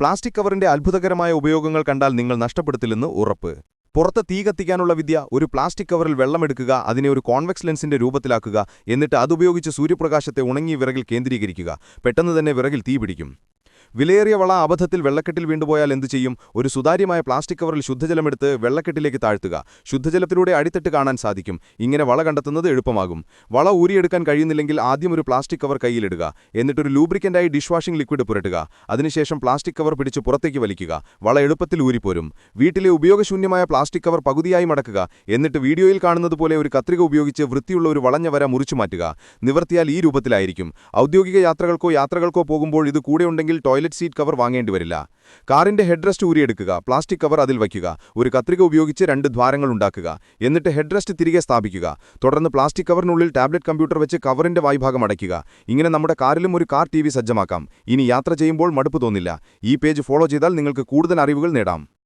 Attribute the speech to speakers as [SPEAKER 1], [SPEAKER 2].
[SPEAKER 1] Plastic കവറിന്റെ അത്ഭുതകരമായ ഉപയോഗങ്ങൾ കണ്ടാൽ നിങ്ങൾ നഷ്ടപ്പെടുത്തില്ലെന്ന് ഉറപ്പ്. പുറത്ത് തീ കത്തിക്കാനുള്ള വിദ്യ ഒരു പ്ലാസ്റ്റിക് കവറിൽ വെള്ളമെടുക്കുക അതിനെ ഒരു കോൺവെക്സ് ലെൻസിന്റെ രൂപത്തിലാക്കുക എന്നിട്ട് അതുപയോഗിച്ച് സൂര്യപ്രകാശത്തെ ഉണങ്ങിയ വിറകിൽ കേന്ദ്രീകരിക്കുക. പെട്ടെന്ന് തന്നെ വിറകിൽ തീ പിടിക്കും. വിലയേറിയ വള അബദ്ധത്തിൽ വെള്ളക്കെട്ടിൽ വീണ്ടുപോയാൽ എന്തു ചെയ്യും? ഒരു സുതാര്യമായ പ്ലാസ്റ്റിക് കവറിൽ ശുദ്ധജലമെടുത്ത് വെള്ളക്കെട്ടിലേക്ക് താഴ്ത്തുക. ശുദ്ധജലത്തിലൂടെ അടിത്തട്ട് കാണാൻ സാധിക്കും. ഇങ്ങനെ വള കണ്ടെത്തുന്നത് എളുപ്പമാകും. വള ഊരിയെടുക്കാൻ കഴിയുന്നില്ലെങ്കിൽ ആദ്യം ഒരു പ്ലാസ്റ്റിക് കവർ കയ്യിലിടുക. എന്നിട്ടൊരു ലൂബ്രിക്കന്റായി ഡിഷ് വാഷിംഗ് ലിക്വിഡ് പുരട്ടുക. അതിനുശേഷം പ്ലാസ്റ്റിക് കവർ പിടിച്ച് പുറത്തേക്ക് വലിക്കുക. വള എളുപ്പത്തിൽ ഊരിപ്പോരും. വീട്ടിലെ ഉപയോഗശൂന്യമായ പ്ലാസ്റ്റിക് കവർ പകുതിയായി മടക്കുക. എന്നിട്ട് വീഡിയോയിൽ കാണുന്നത് പോലെ ഒരു കത്രിക ഉപയോഗിച്ച് വൃത്തിയുള്ള ഒരു വളഞ്ഞ വര മുറിച്ചു മാറ്റുക. നിവർത്തിയാൽ ഈ രൂപത്തിലായിരിക്കും. ഔദ്യോഗിക യാത്രകൾക്കോ യാത്രകൾക്കോ പോകുമ്പോൾ ഇത് കൂടെയുണ്ടെങ്കിൽ ടോയ്ലറ്റ് സീറ്റ് കവർ വാങ്ങേണ്ടി വരില്ല. കാറിന്റെ ഹെഡ്റസ്റ്റ് ഊരിയെടുക്കുക പ്ലാസ്റ്റിക് കവർ അതിൽ വയ്ക്കുക ഒരു കത്രിക ഉപയോഗിച്ച് രണ്ട് ദ്വാരങ്ങൾ ഉണ്ടാക്കുക എന്നിട്ട് ഹെഡ്റസ്റ്റ് തിരികെ സ്ഥാപിക്കുക തുടർന്ന് പ്ലാസ്റ്റിക് കവറിനുള്ളിൽ ടാബ്ലറ്റ് കമ്പ്യൂട്ടർ വെച്ച് കവറിന്റെ വായ്ഭാഗം അടയ്ക്കുക. ഇങ്ങനെ നമ്മുടെ കാറിലും ഒരു കാർ ടി സജ്ജമാക്കാം. ഇനി യാത്ര ചെയ്യുമ്പോൾ മടുപ്പ് തോന്നില്ല. ഈ പേജ് ഫോളോ ചെയ്താൽ നിങ്ങൾക്ക് കൂടുതൽ അറിവുകൾ നേടാം.